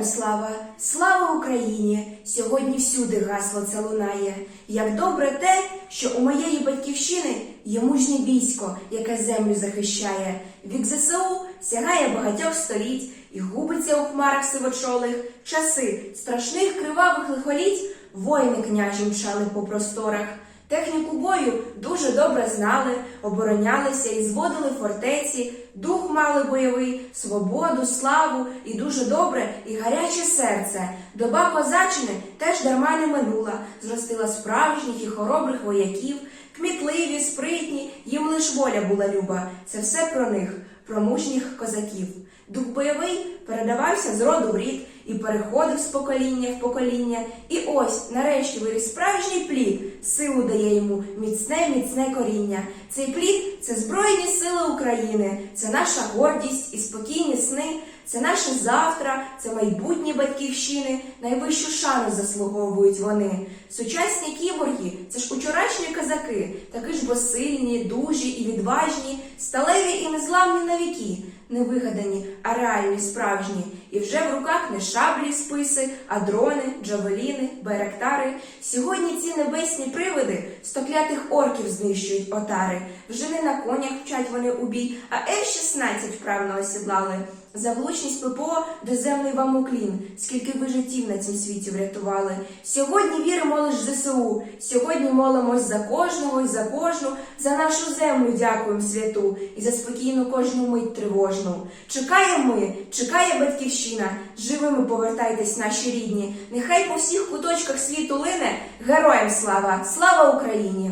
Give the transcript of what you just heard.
Героям слава, слава Україні! Сьогодні всюди гасло це лунає. Як добре те, що у моєї батьківщини є мужнє військо, яке землю захищає. Вік ЗСУ сягає багатьох століть і губиться у хмарах сивочолих часи страшних кривавих лихоліть, воїни княжі мчали по просторах. Техніку бою дуже добре знали, оборонялися і зводили фортеці, дух мали бойовий, свободу, славу і дуже добре і гаряче серце. Доба козачини теж дарма не минула, зростила справжніх і хоробрих вояків, кмітливі, спритні, їм лиш воля була люба. Це все про них, про мужніх козаків. Дух бойовий передавався з роду в рід і переходив з покоління в покоління. І ось, нарешті, виріс справжній плід, силу дає йому міцне, міцне коріння. Цей плід це Збройні сили України, це наша гордість і спокійні сни, це наше завтра, це майбутнє батьківщини, найвищу шану заслуговують вони. Сучасні кіборги це ж учорашні козаки, такі ж бо сильні, дужі і відважні, сталеві і незламні на віки, не вигадані, а реальні, справжні. І вже в руках не шаблі, списи, а дрони, джавеліни, байрактари. Сьогодні ці небесні привиди стоклятих орків знищують отари. Вже не на конях вчать вони у бій, а F-16 вправно осідлали. За влучність ППО доземний вам уклін, скільки ви життів на цім світі врятували. Сьогодні віримо лиш ЗСУ, сьогодні молимось за кожного і за кожну, за нашу землю дякуємо святу і за спокійну кожну мить тривожну. Чекаємо ми, чекає батьківщина, живими повертайтесь наші рідні. Нехай по всіх куточках світу лине героям слава! Слава Україні!